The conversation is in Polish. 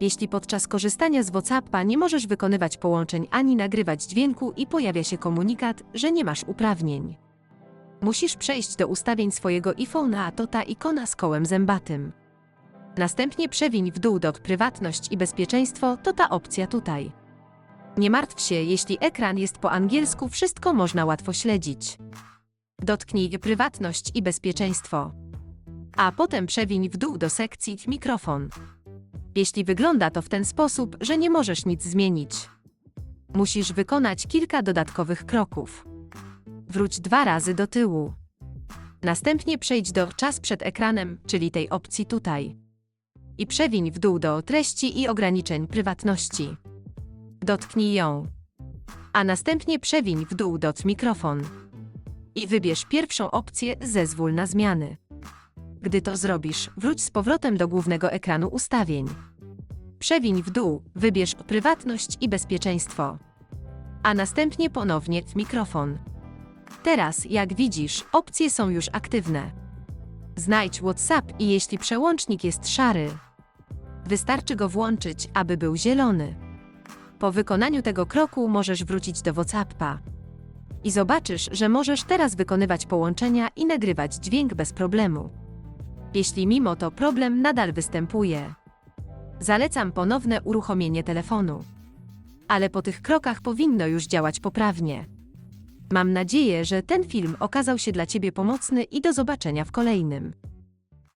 Jeśli podczas korzystania z WhatsAppa nie możesz wykonywać połączeń ani nagrywać dźwięku i pojawia się komunikat, że nie masz uprawnień. Musisz przejść do ustawień swojego iPhone'a, a to ta ikona z kołem zębatym. Następnie przewiń w dół do prywatność i bezpieczeństwo, to ta opcja tutaj. Nie martw się, jeśli ekran jest po angielsku, wszystko można łatwo śledzić. Dotknij prywatność i bezpieczeństwo. A potem przewiń w dół do sekcji mikrofon. Jeśli wygląda to w ten sposób, że nie możesz nic zmienić, musisz wykonać kilka dodatkowych kroków. Wróć dwa razy do tyłu. Następnie przejdź do czas przed ekranem, czyli tej opcji tutaj. I przewiń w dół do treści i ograniczeń prywatności. Dotknij ją. A następnie przewiń w dół dot mikrofon. I wybierz pierwszą opcję zezwól na zmiany. Gdy to zrobisz, wróć z powrotem do głównego ekranu ustawień. Przewiń w dół, wybierz prywatność i bezpieczeństwo. A następnie ponownie mikrofon. Teraz, jak widzisz, opcje są już aktywne. Znajdź WhatsApp i jeśli przełącznik jest szary, wystarczy go włączyć, aby był zielony. Po wykonaniu tego kroku możesz wrócić do WhatsAppa. I zobaczysz, że możesz teraz wykonywać połączenia i nagrywać dźwięk bez problemu. Jeśli mimo to problem nadal występuje, zalecam ponowne uruchomienie telefonu. Ale po tych krokach powinno już działać poprawnie. Mam nadzieję, że ten film okazał się dla Ciebie pomocny i do zobaczenia w kolejnym.